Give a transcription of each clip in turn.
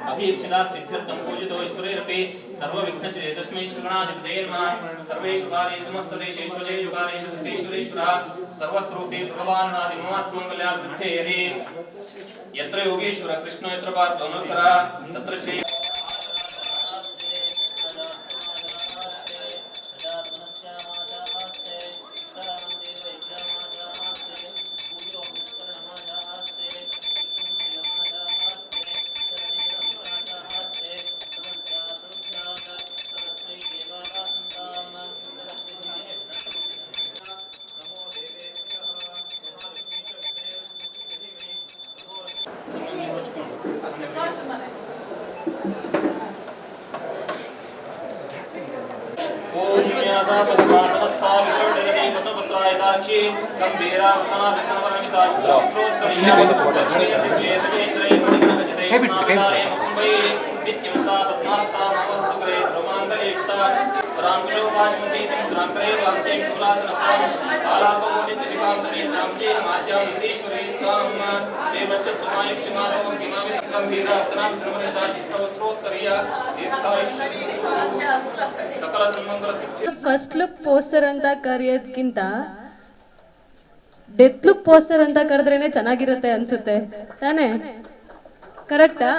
अभीप्सितात् सिद्ध्यर्थं पूजितो ईश्वरैरपि सर्वविघ्नचिते तस्मै श्रीगणाधिपतये नमः सर्वेषु कार्येषु समस्तदेशेषु जयेषु कार्येषु भूतेश्वरेश्वरः सर्वस्वरूपे भगवानादिममात्मङ्गल्याभिद्धे हरे यत्र योगेश्वर कृष्ण यत्र पार्थो अनुत्तरा तत्र श्री రాంకుశోపాశం ప్రీతిం శ్రాంకరే వాంతే కులాసనస్థానం ఆలాపకోటి త్రికాంతమే ವಂಚೆ ಮಾತ್ಯಾ ಮಂದೇಶ್ವರಿ ತಾಮ ಶ್ರೀ ವರ್ಚಸ್ತು ಮಾಯುಷ್ಯಮಾನವಂ ಗಿಮಾಮಿ ಗಂಭೀರ ಅರ್ಥನಾಭಿ ಸರ್ವನಿರ್ದಾ ಶಿಕ್ಷವತ್ರೋತ್ತರೀಯ ಸಕಲ ಸನ್ಮಂಗಲ ಶಿಕ್ಷೆ ಫಸ್ಟ್ ಲುಕ್ ಪೋಸ್ಟರ್ ಅಂತ ಕರೆಯೋದಕ್ಕಿಂತ ಡೆತ್ ಲುಕ್ ಪೋಸ್ಟರ್ ಅಂತ ಕರೆದ್ರೇನೆ ಚೆನ್ನಾಗಿರುತ್ತೆ ಅನ್ಸುತ್ತೆ, ತಾನೇ? ಕರೆಕ್ಟಾ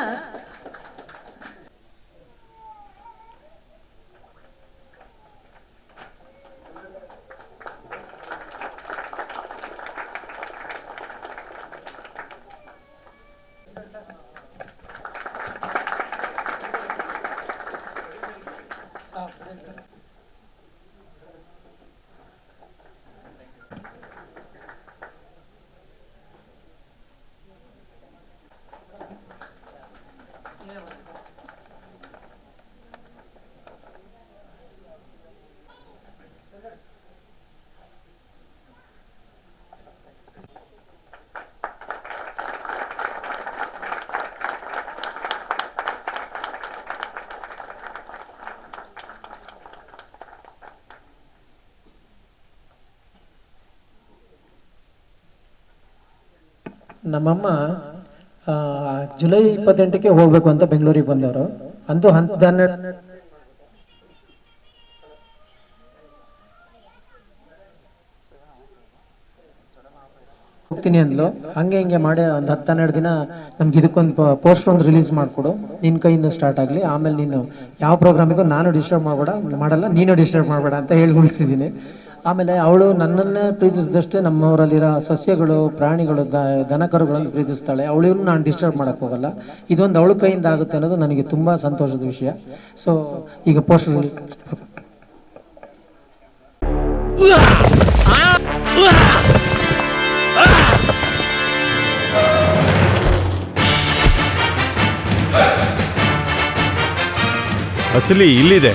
ನಮ್ಮಮ್ಮ ಜುಲೈ ಇಪ್ಪತ್ತೆಂಟಕ್ಕೆ ಹೋಗ್ಬೇಕು ಅಂತ ಬೆಂಗಳೂರಿಗೆ ಬಂದವರು. ಅಂತ ಹಂತದನ್ನ ಹೋಗ್ತೀನಿ ಅಂದ್ಲು. ಹಂಗೆ ಹಿಂಗೆ ಮಾಡಿ ಒಂದು ಹತ್ತು ಹನ್ನೆರಡು ದಿನ ನಮ್ಗೆ ಇದಕ್ಕೊಂದು ಪೋಸ್ಟರ್ ಒಂದು ರಿಲೀಸ್ ಮಾಡಿಕೊಡು. ನಿನ್ನ ಕೈಯಿಂದ ಸ್ಟಾರ್ಟ್ ಆಗಲಿ. ಆಮೇಲೆ ನೀನು ಯಾವ ಪ್ರೋಗ್ರಾಮಿಗೂ ನಾನು ಡಿಸ್ಟರ್ಬ್ ಮಾಡಬೇಡ, ಮಾಡಲ್ಲ, ನೀನು ಡಿಸ್ಟರ್ಬ್ ಮಾಡಬೇಡ ಅಂತ ಹೇಳಿ ಉಳಿಸಿದ್ದೀನಿ ಆಮೇಲೆ ಅವಳು ನನ್ನನ್ನೇ ಪ್ರೀತಿಸಿದಷ್ಟೇ ನಮ್ಮವರಲ್ಲಿರೋ ಸಸ್ಯಗಳು ಪ್ರಾಣಿಗಳು ದ ದನ ಕರುಗಳನ್ನು ಪ್ರೀತಿಸ್ತಾಳೆ ಅವಳಿಗೂ ನಾನು ಡಿಸ್ಟರ್ಬ್ ಮಾಡೋಕೆ ಹೋಗಲ್ಲ. ಇದೊಂದು ಅವಳ ಕೈಯಿಂದ ಆಗುತ್ತೆ ಅನ್ನೋದು ನನಗೆ ತುಂಬ ಸಂತೋಷದ ವಿಷಯ. ಸೊ ಈಗ ಪೋಸ್ಟರ್ ಅಸಲಿ ಇಲ್ಲಿದೆ.